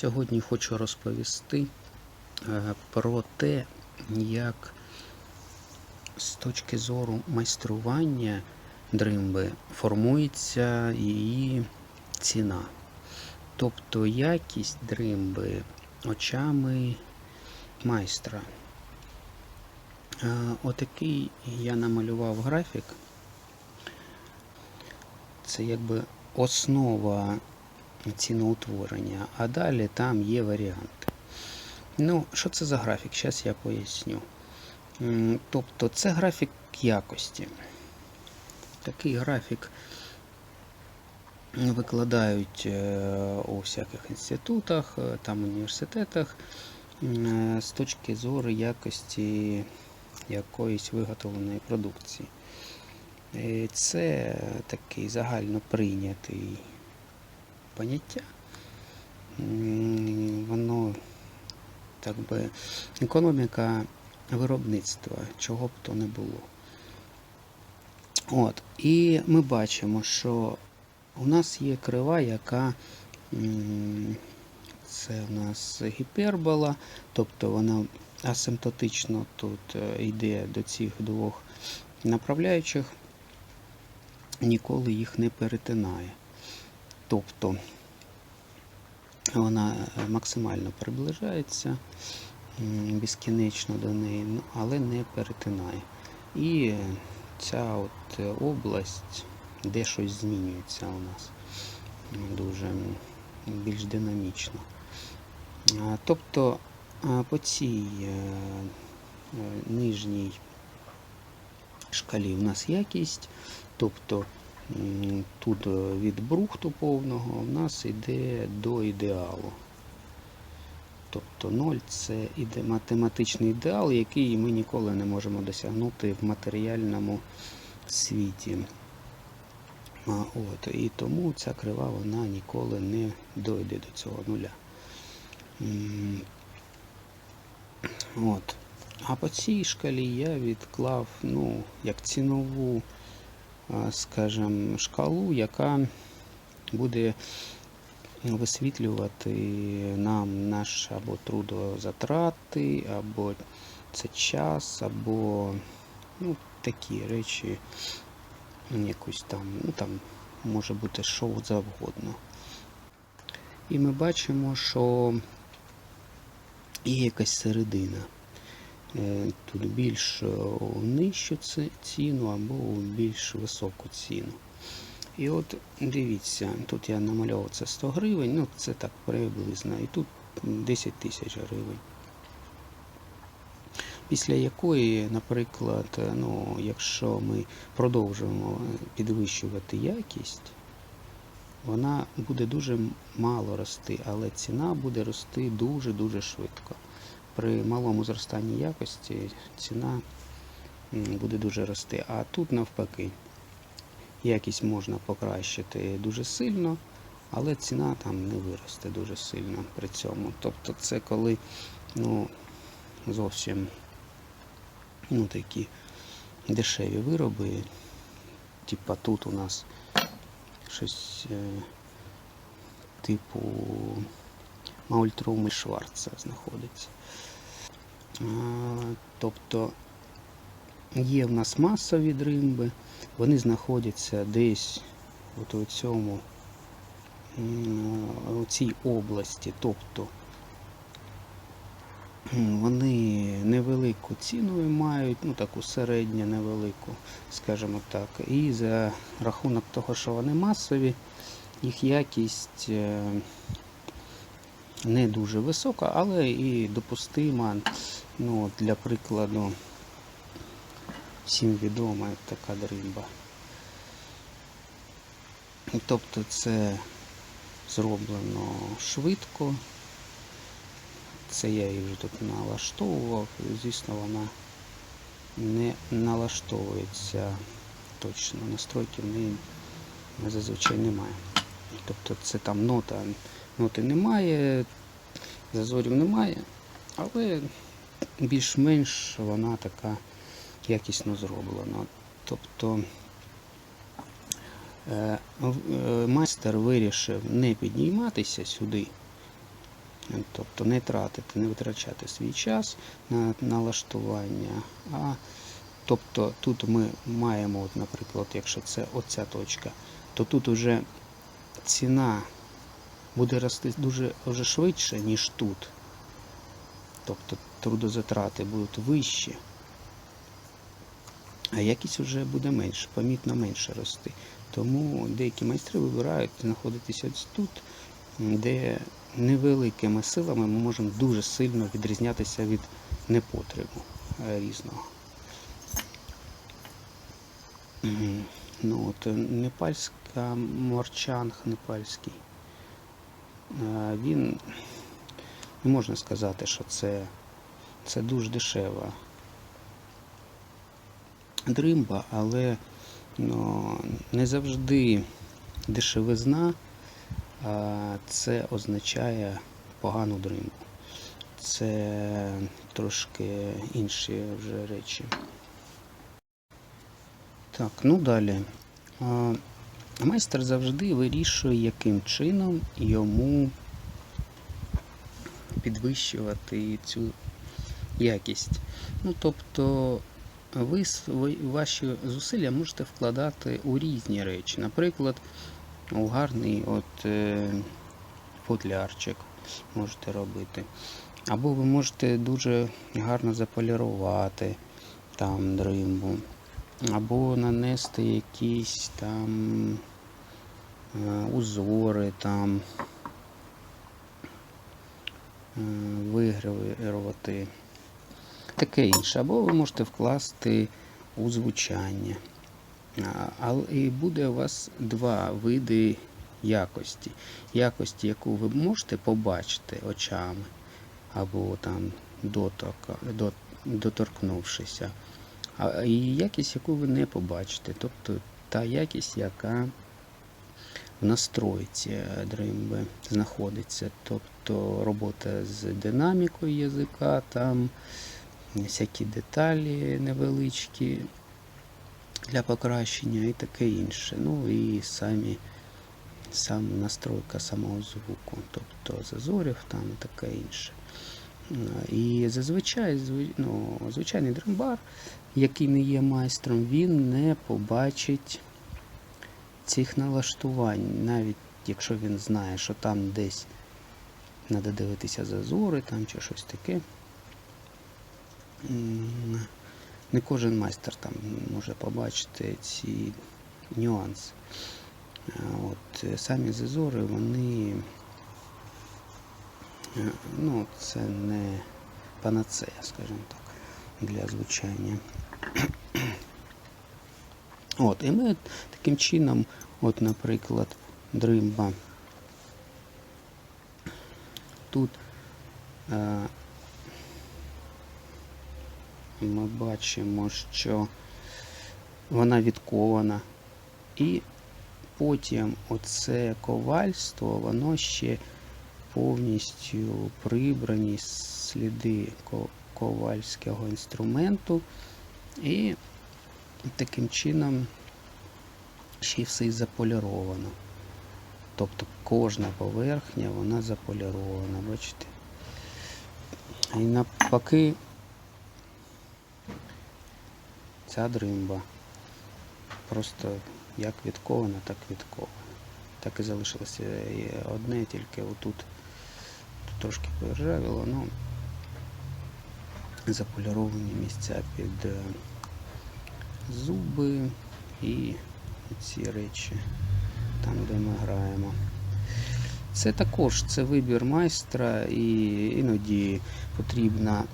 Сьогодні хочу розповісти е, про те, як з точки зору майстрування дримби формується її ціна. Тобто якість дримби очами майстра. Е, Отакий я намалював графік. Це якби основа ціноутворення, а далі там є варіанти. Ну, що це за графік? Зараз я поясню. Тобто це графік якості. Такий графік викладають е, у всяких інститутах, е, там університетах з точки зору якості якоїсь виготовленої продукції. Е, Це такий загально прийнятий поняття. Воно так би економіка виробництва, чого б то не було. От. І ми бачимо, що у нас є крива, яка це у нас гіпербола, тобто вона асимптотично тут е, йде до цих двох направляючих, ніколи їх не перетинає. Тобто вона е, максимально приближається безкінечно до неї, ну, але не перетинає. І ця от е, область, де щось змінюється у нас дуже більш динамічно. Тобто по цій е, нижній шкалі у нас якість, тобто тут е, від брухту повного у нас йде до ідеалу. Тобто 0 це іде математичний ідеал, який ми ніколи не можемо досягнути в матеріальному світі. От, і тому ця крива вона ніколи не дойде до цього нуля. От. А по цій шкалі я відклав ну, як цінову, скажімо, шкалу, яка буде висвітлювати нам наш або трудозатрати, або це час, або ну, такі речі, якусь там, ну там може бути що завгодно. І ми бачимо, що є якась середина. Е, Тут більш е, нижчу ціну або більш високу ціну. І от дивіться, тут я намальовував це 100 гривень, ну це так приблизно, і тут 10 тисяч гривень. Після якої, наприклад, е, ну, якщо ми продовжуємо підвищувати якість, вона буде дуже мало рости, але ціна буде рости дуже-дуже швидко. При малому зростанні якості ціна буде дуже рости. А тут навпаки, якість можна покращити дуже сильно, але ціна там не виросте дуже сильно при цьому. Тобто це коли ну, зовсім ну, такі дешеві вироби, типа тут у нас щось е, типу Маультрум і Шварца знаходиться. Тобто є в нас масові дримби, вони знаходяться десь от у цьому у цій області, тобто вони невелику ціну мають, ну таку середню невелику, скажімо так. І за рахунок того, що вони масові, їх якість е, не дуже висока, але і допустима. Ну, от для прикладу, всім відома така дримба. Тобто це зроблено швидко. Це я її вже тут налаштовував. Звісно, вона не налаштовується точно. Настройки в неї зазвичай немає. Тобто це там нота, ноти немає, зазорів немає, але більш-менш вона така якісно зроблена. Тобто е, е, майстер вирішив не підніматися сюди, Тобто не тратити, не витрачати свій час на налаштування. А тобто тут ми маємо, от, наприклад, якщо це оця точка, то тут уже ціна буде рости дуже вже швидше, ніж тут. Тобто трудозатрати будуть вищі, а якість вже буде менше, помітно менше рости. Тому деякі майстри вибирають знаходитися тут, де невеликими силами ми можемо дуже сильно відрізнятися від непотребу е, різного. Ну, от, е, непальська морчанг непальський. Він не можна сказати, що це, це дуже дешева дримба, але ну, не завжди дешевизна а це означає погану дримбу. Це трошки інші вже речі. Так, ну далі. Майстер завжди вирішує, яким чином йому підвищувати цю якість. Ну, тобто, ви ваші зусилля можете вкладати у різні речі. Наприклад, у гарний от, е, футлярчик можете робити. Або ви можете дуже гарно заполірувати там дримбу, або нанести якісь там е, узори, там е, вигравувати. Таке інше. Або ви можете вкласти у звучання. І буде у вас два види якості. Якості, яку ви можете побачити очами, або там дотока, до- доторкнувшися. І якість, яку ви не побачите. Тобто та якість, яка в настройці дримби знаходиться. Тобто робота з динамікою язика, там всякі деталі невеличкі для покращення і таке інше. Ну і самі сам настройка самого звуку, тобто зазорів там і таке інше. А, І зазвичай ну, звичайний дримбар, який не є майстром, він не побачить цих налаштувань, навіть якщо він знає, що там десь треба дивитися зазори там чи щось таке. Не кожен майстер там може побачити ці нюанси. От, е, самі зазори, вони е, ну, це не панацея, скажімо так, для звучання. От, і ми таким чином, от, наприклад, дримба. Тут е, ми бачимо, що вона відкована. І потім оце ковальство, воно ще повністю прибрані сліди ковальського інструменту. І таким чином ще й все й заполіровано. Тобто кожна поверхня вона заполірована, бачите? І навпаки ця дримба просто як відкована, так відкована. Так і залишилося одне, тільки отут тут трошки поржавіло, ну заполіровані місця під е, зуби і ці речі, там, де ми граємо. Це також це вибір майстра, і іноді потрібна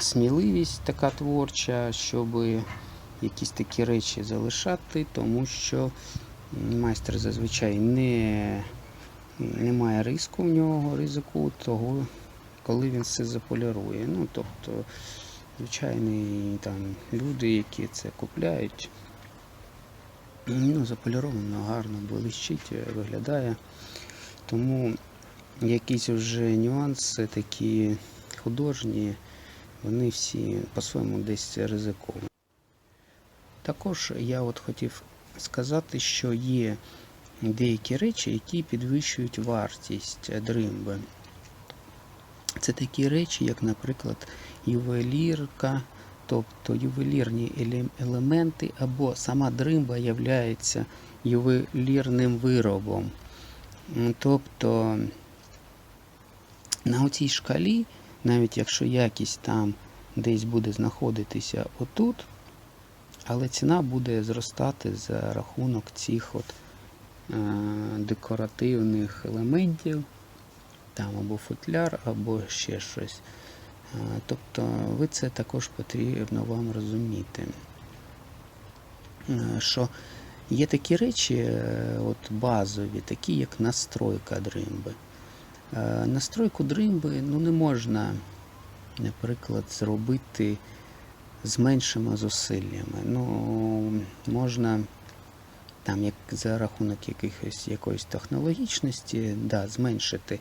сміливість така творча, щоб якісь такі речі залишати, тому що майстер зазвичай не, не має риску в нього, ризику того, коли він все заполірує. Ну, тобто, звичайні там люди, які це купляють, ну, заполіровано, гарно блищить, виглядає. Тому якісь вже нюанси такі художні, вони всі по-своєму десь ризиковані. Також я от хотів сказати, що є деякі речі, які підвищують вартість дримби. Це такі речі, як, наприклад, ювелірка, тобто ювелірні елементи, або сама дримба є ювелірним виробом. Тобто на оцій шкалі, навіть якщо якість там десь буде знаходитися отут, але ціна буде зростати за рахунок цих от, декоративних елементів, там або футляр, або ще щось. Е, Тобто ви це також потрібно вам розуміти. Е, Що є такі речі, е, от базові, такі як настройка дримби. Е, Настройку дримби ну, не можна, наприклад, зробити з меншими зусиллями. Ну, можна там, як за рахунок якихось, якоїсь технологічності, да, зменшити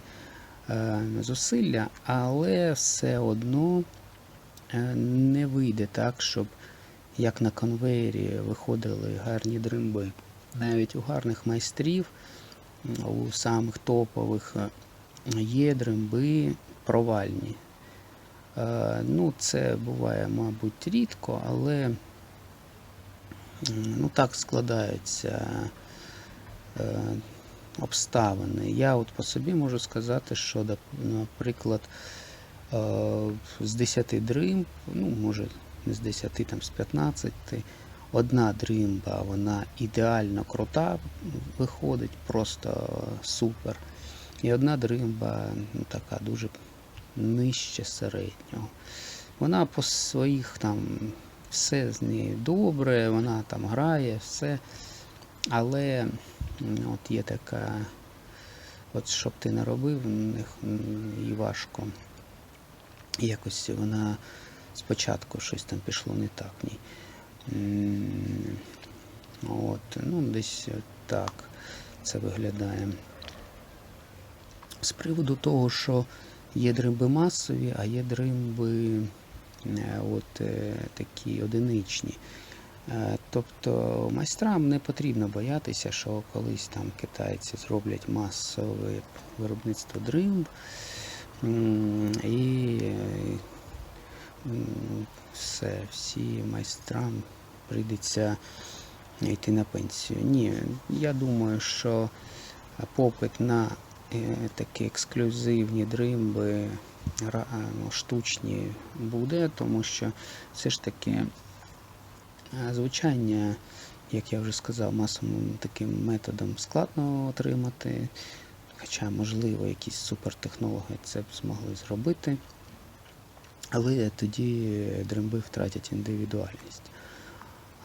е, зусилля, але все одно е, не вийде так, щоб як на конвейері виходили гарні дримби. Навіть у гарних майстрів, у самих топових е, є дримби провальні. Е, Ну, це буває, мабуть, рідко, але ну, так складаються е, обставини. Я от по собі можу сказати, що, наприклад, е, з 10 дримб, ну, може, не з 10, там з 15, одна дримба, вона ідеально крута виходить, просто супер. І одна дримба ну, така дуже нижче середнього. Вона по своїх там все з нею добре, вона там грає, все. Але от є така, от щоб ти не робив, їй важко. Якось вона спочатку щось там пішло не так в ній. От, ну, десь так це виглядає. З приводу того, що є дримби масові, а є дримби от, е, такі одиничні. Е, Тобто майстрам не потрібно боятися, що колись там китайці зроблять масове виробництво дримб. І е, все, всі майстрам прийдеться йти на пенсію. Ні, я думаю, що попит на е, такі ексклюзивні дримби ну, штучні буде, тому що все ж таки е, звучання, як я вже сказав, масовим таким методом складно отримати. Хоча, можливо, якісь супертехнологи це б змогли зробити. Але тоді дримби втратять індивідуальність.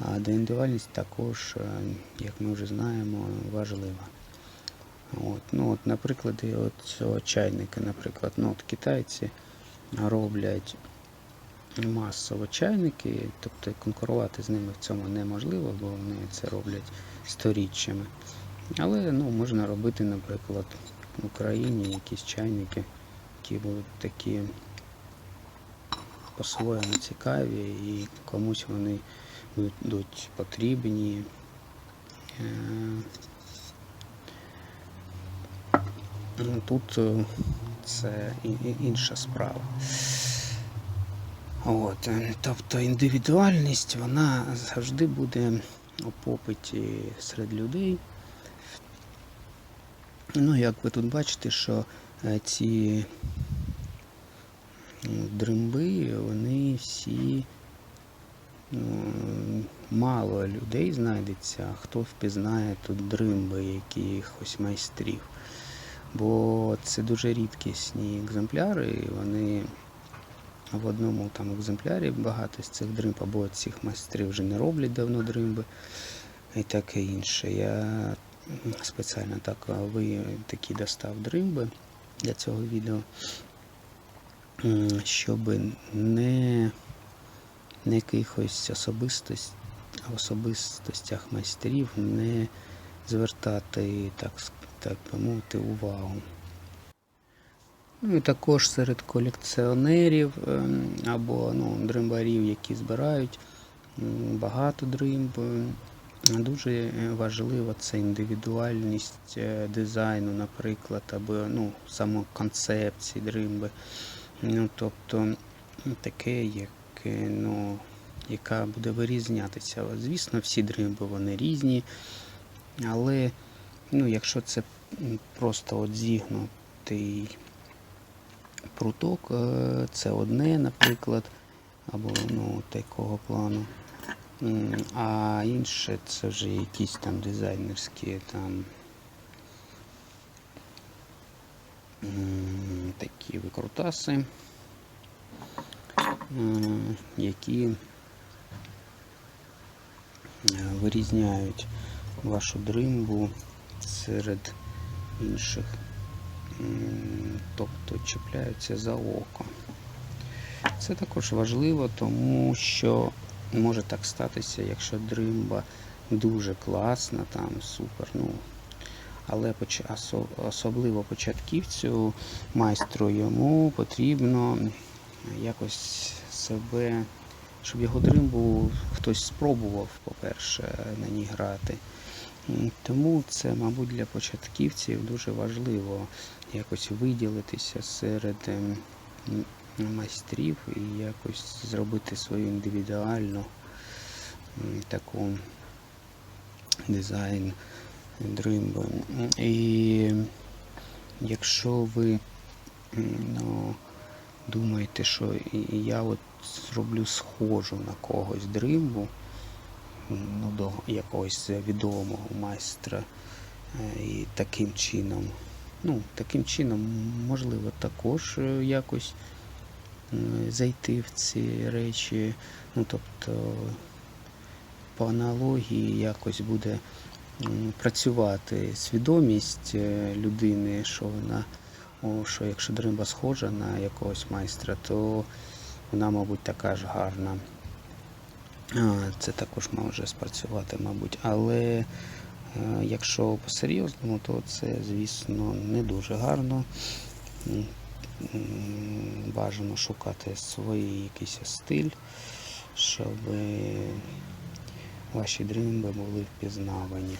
А індивідуальність також, е, як ми вже знаємо, важлива. От, ну, от, наприклад, от цього чайника, наприклад, ну, от китайці роблять масово чайники, тобто конкурувати з ними в цьому неможливо, бо вони це роблять сторіччями. Але ну, можна робити, наприклад, в Україні якісь чайники, які будуть такі по-своєму цікаві і комусь вони будуть потрібні. Е, Ну, Тут е, це інша справа. От, е, тобто індивідуальність вона завжди буде у попиті серед людей. Ну, як ви тут бачите, що е, ці дримби, вони всі ну, мало людей знайдеться, хто впізнає тут дримби якихось майстрів. Бо це дуже рідкісні екземпляри, і вони в одному там екземплярі багато з цих дримб, або цих майстрів вже не роблять давно дримби і таке інше. Я спеціально так ви такі достав дримби для цього відео, щоб не на якихось особистость, особистостях майстрів не звертати, так, так би увагу. Ну і також серед колекціонерів ем, або ну, дримбарів, які збирають багато дримб. ем, Дуже важлива це індивідуальність е, дизайну, наприклад, або ну, самоконцепції дримби. Ну, тобто таке, яке, ну, яка буде вирізнятися. Звісно, всі дримби вони різні, але ну, якщо це просто от зігнутий пруток, е, це одне, наприклад, або ну, такого плану. А інше це вже якісь там дизайнерські там такі викрутаси, які е, вирізняють вашу дримбу серед інших, тобто чіпляються за око. Це також важливо, тому що може так статися, якщо дримба дуже класна, там супер, ну, але особливо початківцю, майстру йому потрібно якось себе, щоб його дримбу хтось спробував, по-перше, на ній грати. М, Тому це, мабуть, для початківців дуже важливо якось виділитися серед ем, майстрів і якось зробити свою індивідуальну таку дизайн дримби. І якщо ви ну, думаєте, що і- і я от зроблю схожу на когось дримбу, ну, до якогось відомого майстра, е, і таким чином, ну, таким чином, можливо, також е, якось зайти в ці речі. Ну, тобто, по аналогії якось буде працювати свідомість е, людини, що вона, о, що якщо дримба схожа на якогось майстра, то вона, мабуть, така ж гарна. Це також може спрацювати, мабуть. Але е, якщо по-серйозному, то це, звісно, не дуже гарно. Бажано шукати свій якийсь стиль, щоб ваші дрімби були впізнавані.